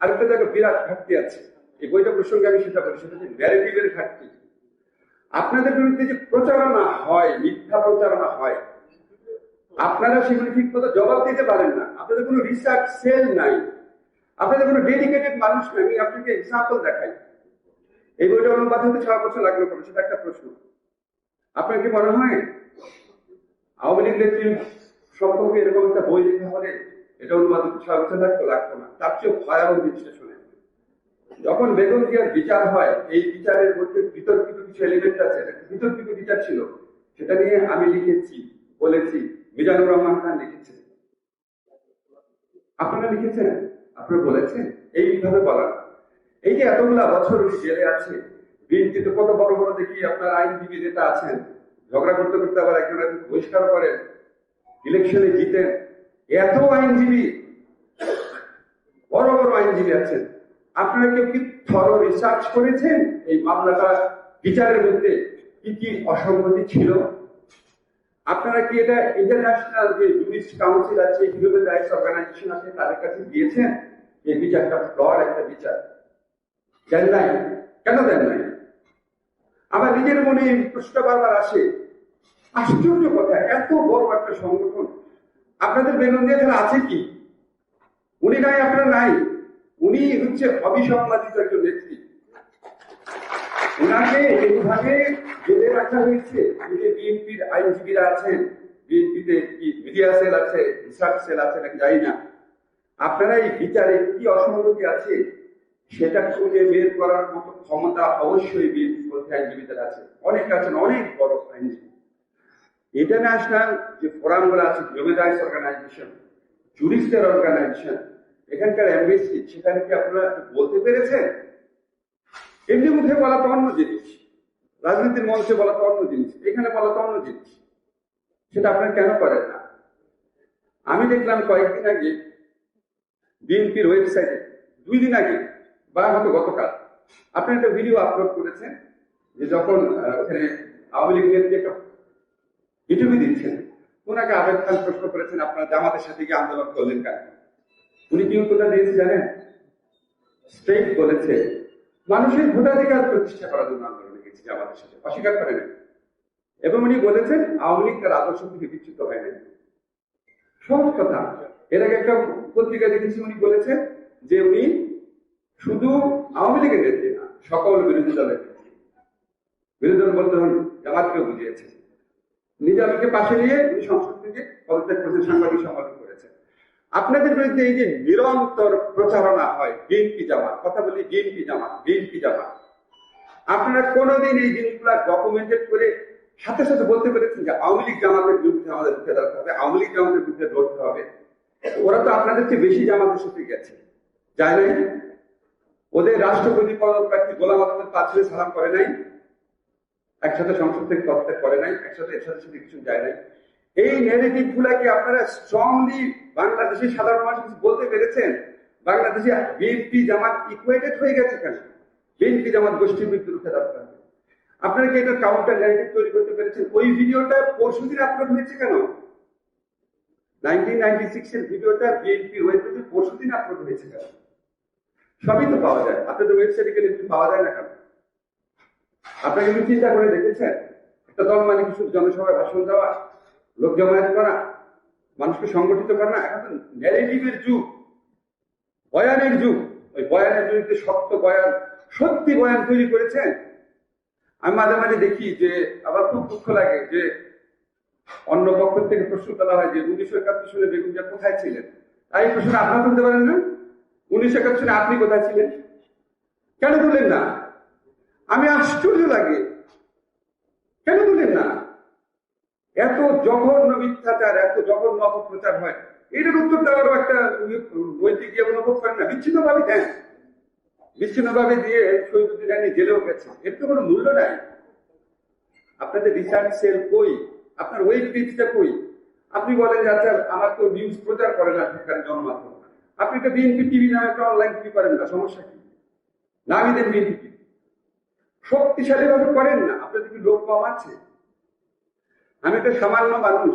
আরেকটা জায়গায় বিরাট ঘাটতি আছে। এই বইটা প্রসঙ্গে আমি সেটা বলি, সেটা হচ্ছে ন্যারেটিভের ঘাটতি। আপনাদের বিরুদ্ধে যে প্রচারণা হয়, মিথ্যা প্রচারণা হয়, আপনারা সেগুলি ঠিক মতো জবাব দিতে পারেন না। আপনাদের কোনো রিসার্চ সেল নাই। আপনাদের কোনো ডেডিকেটেড মানুষ নাই। আমি আপনাকে এক্সাম্পল দেখাই। এই বইটা অনুবাদ হতে ছয় বছর লাগল কেন সেটা একটা প্রশ্ন। আপনার কি মনে হয়? আওয়ামী লীগ নেত্রী সম্পর্কে এরকম একটা বই লিখতে হলে এটা অনুবাদ বছর লাগতো না। তার চেয়ে ভয়াবহ বিশ্লেষণে। যখন বেগম জিয়ার বিচার হয়, এই বিচারের মধ্যে বিতর্কিত কিছু এলিমেন্ট আছে বিতর্কিত বিচার ছিল? সেটা নিয়ে আমি লিখেছি, বলেছি, মিজানুর রহমান খান লিখেছেন। আপনারা লিখেছেন? আপনারা বলেছেন? এইভাবে বলা না। এই যে এতগুলা বছর জেলে আছে, বিএনপিতে কত বড় বড় দেখি আপনার আইনজীবী নেতা আছেন, ঝগড়া করতে করতে আবার একজন বহিষ্কার করেন ইলেকশনে জিতেন। এত আইনজীবী, বড় বড় আইনজীবী আছেন। আপনারা কেউ কি থর রিসার্চ করেছেন এই মামলাটা, বিচারের মধ্যে কি কি অসঙ্গতি ছিল? আপনারা কি এটা ইন্টারন্যাশনাল যে জুরিস্ট কাউন্সিল আছে হিউম্যান রাইটস অর্গানাইজেশন আছে, তাদের কাছে দিয়েছেন এই বিচারটা ফ্লড একটা বিচার। দেন নাই। কেন দেন নাই? আমার নিজের মনে এই প্রশ্নটা বারবার আসে। আশ্চর্য কথা, এত বড় একটা সংগঠন আপনাদের বেগুন দিয়ে তাহলে আছে কি? উনি নাই, আপনার নাই। উনি হচ্ছে অবিসংবাদিত একজন ব্যক্তি। ওনাকে এইভাবে জেলে রাখা হয়েছে। যে বিএনপির আইনজীবীরা আছেন। বিএনপিতে কি মিডিয়া সেল আছে, রিসার্চ সেল আছে নাকি জানি না। আপনারা এই বিচারে কি অসঙ্গতি আছে, সেটা খুঁজে বের করার মতো ক্ষমতা অবশ্যই বিএনপির মধ্যে আইনজীবীদের আছে। অনেক আছেন, অনেক বড় আইনজীবী। ইন্টারন্যাশনাল যে ফোরামগুলো আছে হিউম্যান রাইটস অর্গানাইজেশন জুরিস্টের অর্গানাইজেশন এখানকার এমবিসি সেখানে কি আপনারা বলতে পেরেছেন? এমনি মুখে বলা তো অন্য জিনিস। রাজনীতির মঞ্চে বলা তো অন্য জিনিস। এখানে বলা তো অন্য জিনিস। সেটা আপনারা কেন করেন না? আমি দেখলাম কয়েকদিন আগে বিএনপির ওয়েবসাইটে দুই দিন আগে, বা হয়তো গতকাল, আপনি একটা ভিডিও আপলোড করেছেন, যে যখন ওখানে আওয়ামী লীগ নেত্রী একটা ইন্টারভিউ দিচ্ছেন। ওনাকে আবেদ খান প্রশ্ন করেছেন, আপনারা জামাতের সাথে গিয়ে আন্দোলন করলেন কেন? উনি কি উত্তরটা দিয়েছে জানেন? স্ট্রেট বলেছে, মানুষের ভোটাধিকার প্রতিষ্ঠা করার জন্য আন্দোলনে গেছি জামাতের সাথে। অস্বীকার করে নেন এবং উনি বলেছেন, আওয়ামী লীগ তার আদর্শ থেকে বিচ্যুত হয় নাই। সহজ কথা। এর আগে একটা পত্রিকা দেখেছি, উনি বলেছেন যে উনি শুধু আওয়ামী লীগের নেত্রী না, সকল বিরোধী দলের বিরোধী দল বলতে হন জামাতকেও বুঝিয়েছে। নিজামীকে পাশে নিয়ে সংসদ থেকে পদত্যাগ করেছেন, সাংবাদিক সম্মেলন করেছেন। আপনাদের বিরুদ্ধে এই যে নিরন্তর প্রচারণা হয় বিএনপি জামাত কথা বলি বিএনপি জামাত বিএনপি জামাত আপনারা কোনোদিন এই জিনিসগুলা ডকুমেন্টেড করে সাথে সাথে বলতে পেরেছেন যে আওয়ামী লীগ জামাতের বিরুদ্ধে আমাদের রুখে দাঁড়াতে হবে, আওয়ামী লীগ জামাতের বিরুদ্ধে লড়তে হবে। ওরা তো আপনাদের চেয়ে বেশি জামাতের সাথে গেছে। যায় নাই? ওদের রাষ্ট্রপতি পদপ্রার্থী গোলাম আহমেদ পাঁচরে সালাম করে নাই? একসাথে সংসদ থেকে পদত্যাগ করে নাই, একসাথে এর সাথে কিছু যায় নাই। এই নেগেটিভ গুলাকে আপনারা স্ট্রংলি বাংলাদেশের সাধারণ মানুষ কিছু বলতে পেরেছেন? বাংলাদেশে বিএনপি জামাত ইকুয়েটেড হয়ে গেছে কেন? বিএনপি জামাত গোষ্ঠীর মৃত্যুর দাঁড়াতে আপনারা কি এটা কাউন্টার ন্যারেটিভ তৈরি করতে পেরেছেন? ওই ভিডিওটা পরশুদিন আপলোড হয়েছে কেন? নাইনটিন নাইনটি সিক্স ভিডিওটা বিএনপি ওয়েবসাইটে পরশুদিন আপলোড হয়েছে কেন? সবই তো পাওয়া যায়। আপনাদের ওয়েবসাইটে গেলে পাওয়া যায় না কেন? আপনারা কিন্তু চিন্তা করে দেখেছেন? একটা দল মানে কিছু জনসভায় ভাষণ দেওয়া, লোক জমায়েত করা, মানুষকে সংগঠিত করা না এখন ন্যারেটিভের যুগ। বয়ানের যুগ। ওই বয়ানের বিরুদ্ধে শক্ত বয়ান, সত্যি বয়ান তৈরি করেছেন? আমি মাঝে মাঝে দেখি যে, আবার খুব দুঃখ লাগে যে, অন্য পক্ষ থেকে প্রশ্ন করা হয় যে, উনিশশো একাত্তর সালে বেগুন জিয়া কোথায় ছিলেন? তাই প্রশ্ন আপনারা তুলতে পারেন না? উনিশশো একাত্তর সালে আপনি কোথায় ছিলেন? কেন তুলেন না? আমি আশ্চর্য লাগে। কেন তুলেন না? এত জঘন্য মিথ্যাচার, এত জঘন্য অপপ্রচার হয়। এটার উত্তর দেওয়ারও একটা নৈতিক জীবন অপোধ করেন না। বিচ্ছিন্নভাবে দেন বিচ্ছিন্নভাবে দিয়ে আইনি জেলেও গেছে। এর তো কোনো মূল্য নাই। আপনাদের রিসার্চ সেল কই আপনার ওয়েব পেজটা কই? আপনি বলেন যে আচ্ছা আমার তো নিউজ প্রচার করে না সরকারি জনমাধ্যম। আপনি তো বিএনপি টিভি নামে একটা অনলাইন টিভি করেন না, সমস্যা কি? নামি বিএনপি। টিভি শক্তিশালী ভাবে করেন না। আপনাদের কি লোক কম আছে? আমি তো সামান্য মানুষ।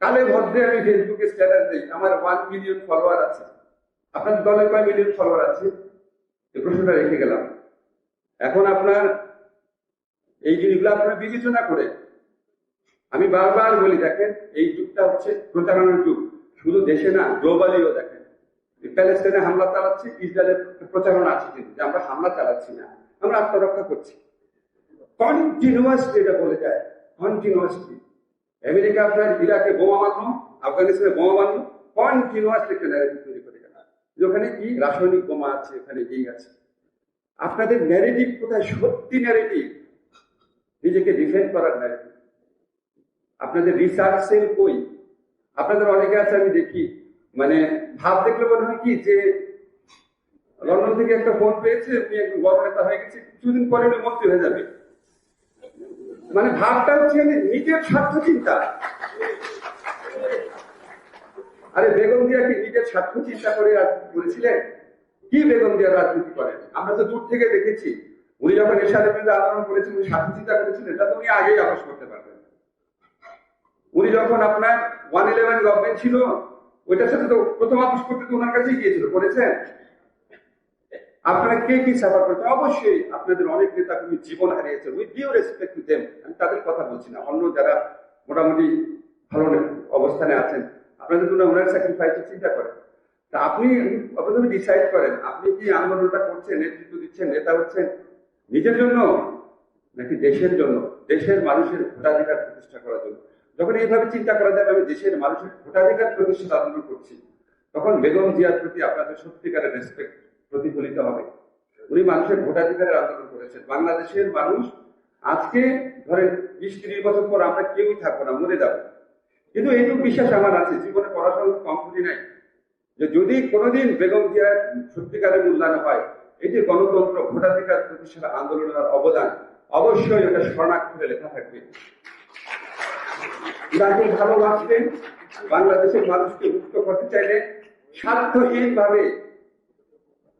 কালে ভদ্রে আমি ফেসবুকে স্ট্যাটাস দিই। আমার ওয়ান মিলিয়ন ফলোয়ার আছে। আপনার দলে কয় মিলিয়ন ফলোয়ার আছে? এই প্রশ্নটা রেখে গেলাম। এখন আপনার এই জিনিসগুলো আপনারা বিবেচনা করে আমি বারবার বলি, দেখেন, এই যুগটা হচ্ছে প্রচারণার যুগ। শুধু দেশে না গ্লোবালিও দেখেন। প্যালেস্টাইনে হামলা চালাচ্ছে, ইসরায়েলের প্রচারণা আছে কিন্তু। আমরা হামলা চালাচ্ছি না। আমরা আত্মরক্ষা করছি। কন্টিনিউয়াসলি এটা বলে যায় কন্টিনিউয়াসলি আমেরিকা আপনার ইরাকে বোমা মারলো, আফগানিস্তানে বোমা মারলো কন্টিনিউয়াসলি একটা ন্যারেটিভ তৈরি করে গেল। ওখানে কি? রাসায়নিক বোমা আছে ওখানে এই আছে? আপনাদের ন্যারেটিভ কোথায়? সত্যি ন্যারেটিভ নিজেকে ডিফেন্ড করার ন্যারেটিভ আপনাদের রিসার্চ সেল কই আপনাদের অনেকে আছে, আমি দেখি। মানে ভাব দেখলে মনে হয় কি যে লন্ডন থেকে একটা ফোন পেয়েছে উনি একটু বড় নেতা হয়ে গেছে, কিছুদিন পরে উনি মন্ত্রী হয়ে যাবে। মানে ভাবটা হচ্ছে নিজের স্বার্থ চিন্তা আরে, বেগম দিয়া কি নিজের স্বার্থ চিন্তা করে করেছিলেন কি বেগম দিয়া রাজনীতি করেন? আমরা তো দূর থেকে দেখেছি। উনি যখন এরশাদের বিরুদ্ধে আন্দোলন করেছেন, উনি স্বার্থ চিন্তা করেছিলেন এটা তো উনি আগেই আবাস করতে পারবেন। উনি যখন আপনার ওয়ান ইলেভেন গভর্নমেন্ট ছিল, ওইটার সাথে তো প্রথম আপোষ করতে তো ওনার কাছেই গিয়েছিল করেছেন আপনারা কে কি সাফার করতে অবশ্যই আপনাদের অনেক নেতা কর্মী জীবন হারিয়েছে। With due respect to them আমি তাদের কথা বলছি না। অন্য যারা মোটামুটি ভালো অবস্থানে আছেন, আপনাদের জন্য ওনার স্যাক্রিফাইসের চিন্তা করেন। তা আপনি প্রথমে ডিসাইড করেন, আপনি কি আন্দোলনটা করছেন, নেতৃত্ব দিচ্ছেন, নেতা হচ্ছেন? নিজের জন্য নাকি দেশের জন্য? দেশের মানুষের ভোটাধিকার প্রতিষ্ঠা করার জন্য। যখন এইভাবে চিন্তা করা যাবে, আমি দেশের মানুষের ভোটাধিকার প্রতিষ্ঠা আন্দোলন করছি। তখন বেগম জিয়ার প্রতি আপনাদের সত্যিকারের রেসপেক্ট প্রতিফলিত হবে। উনি মানুষের ভোটাধিকারের আন্দোলন করেছেন। বাংলাদেশের মানুষ আজকে ধরেন বিশ, ত্রিশ বছর পর আমরা কেউই থাকব না, মরে যাব। কিন্তু এইটুকু বিশ্বাস আমার আছে, জীবনে পড়াশোনা কম করি নাই। যে যদি কোনোদিন বেগম জিয়ার সত্যিকারের মূল্যায়ন হয়, এই যে গণতন্ত্র, ভোটাধিকার প্রতিষ্ঠার আন্দোলনের অবদান, অবশ্যই ওটা স্বর্ণাক্ষরে লেখা থাকবে। যাকে ভালোবাসবেন, বাংলাদেশের মানুষকে মুক্ত করতে চাইলে স্বার্থহীন ভাবে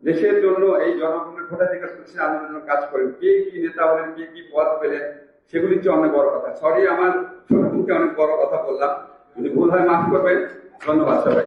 দেশের জন্য এই জনগণের ভোটাধিকার প্রতিষ্ঠা আন্দোলনের কাজ করেন। কে কি নেতা হলেন, কে কি পদ পেলেন, সেগুলি হচ্ছে অনেক বড় কথা। সরি আমার ছোট মুখে অনেক বড় কথা বললাম। যদি ভুল হয় মাফ করবেন। ধন্যবাদ সবাই